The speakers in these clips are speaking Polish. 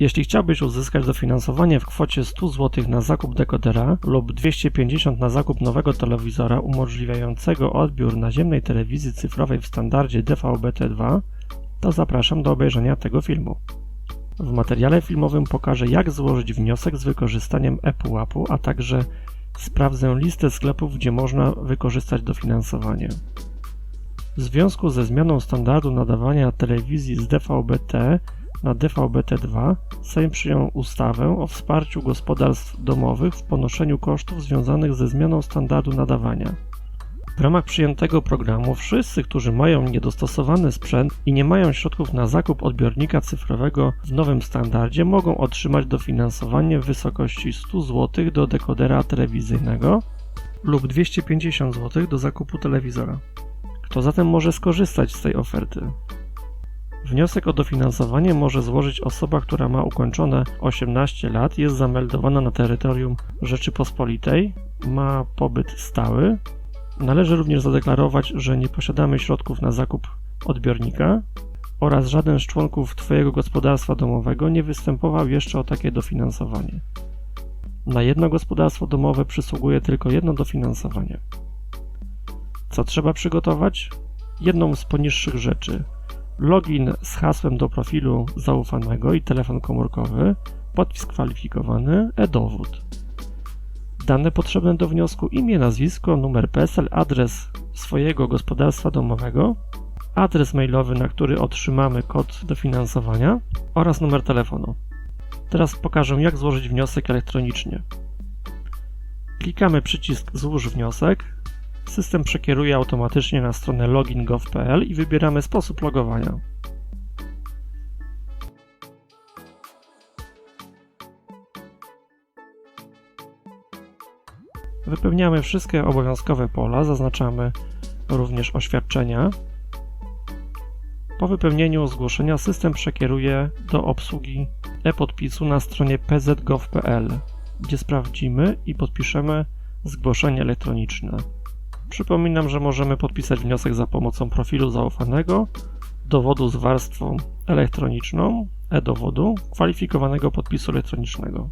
Jeśli chciałbyś uzyskać dofinansowanie w kwocie 100 zł na zakup dekodera lub 250 na zakup nowego telewizora umożliwiającego odbiór naziemnej telewizji cyfrowej w standardzie DVB-T2, to zapraszam do obejrzenia tego filmu. W materiale filmowym pokażę jak złożyć wniosek z wykorzystaniem ePUAP-u, a także sprawdzę listę sklepów, gdzie można wykorzystać dofinansowanie. W związku ze zmianą standardu nadawania telewizji z DVB-T na DVB-T2 Sejm przyjął ustawę o wsparciu gospodarstw domowych w ponoszeniu kosztów związanych ze zmianą standardu nadawania. W ramach przyjętego programu wszyscy, którzy mają niedostosowany sprzęt i nie mają środków na zakup odbiornika cyfrowego w nowym standardzie, mogą otrzymać dofinansowanie w wysokości 100 zł do dekodera telewizyjnego lub 250 zł do zakupu telewizora. Kto zatem może skorzystać z tej oferty? Wniosek o dofinansowanie może złożyć osoba, która ma ukończone 18 lat, jest zameldowana na terytorium Rzeczypospolitej, ma pobyt stały. Należy również zadeklarować, że nie posiadamy środków na zakup odbiornika oraz żaden z członków Twojego gospodarstwa domowego nie występował jeszcze o takie dofinansowanie. Na jedno gospodarstwo domowe przysługuje tylko jedno dofinansowanie. Co trzeba przygotować? Jedną z poniższych rzeczy – login z hasłem do profilu zaufanego i telefon komórkowy, podpis kwalifikowany, e-dowód. Dane potrzebne do wniosku imię, nazwisko, numer PESEL, adres swojego gospodarstwa domowego, adres mailowy, na który otrzymamy kod dofinansowania oraz numer telefonu. Teraz pokażę jak złożyć wniosek elektronicznie. Klikamy przycisk Złóż wniosek, System przekieruje automatycznie na stronę login.gov.pl i wybieramy sposób logowania. Wypełniamy wszystkie obowiązkowe pola, zaznaczamy również oświadczenia. Po wypełnieniu zgłoszenia system przekieruje do obsługi e-podpisu na stronie pz.gov.pl, gdzie sprawdzimy i podpiszemy zgłoszenie elektroniczne. Przypominam, że możemy podpisać wniosek za pomocą profilu zaufanego, dowodu z warstwą elektroniczną, e-dowodu, kwalifikowanego podpisu elektronicznego.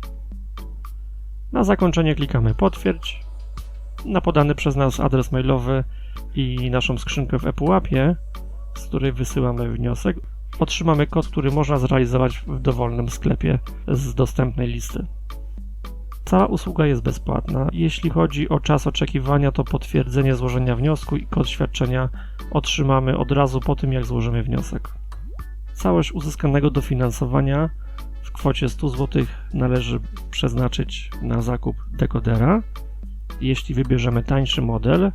Na zakończenie klikamy potwierdź. Na podany przez nas adres mailowy i naszą skrzynkę w ePUAP-ie, z której wysyłamy wniosek, otrzymamy kod, który można zrealizować w dowolnym sklepie z dostępnej listy. Cała usługa jest bezpłatna. Jeśli chodzi o czas oczekiwania, to potwierdzenie złożenia wniosku i kod świadczenia otrzymamy od razu po tym, jak złożymy wniosek. Całość uzyskanego dofinansowania w kwocie 100 zł należy przeznaczyć na zakup dekodera. Jeśli wybierzemy tańszy model,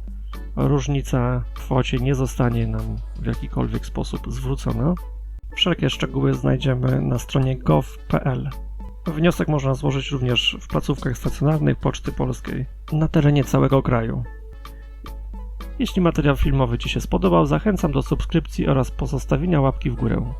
różnica w kwocie nie zostanie nam w jakikolwiek sposób zwrócona. Wszelkie szczegóły znajdziemy na stronie gov.pl. Wniosek można złożyć również w placówkach stacjonarnych Poczty Polskiej na terenie całego kraju. Jeśli materiał filmowy Ci się spodobał, zachęcam do subskrypcji oraz pozostawienia łapki w górę.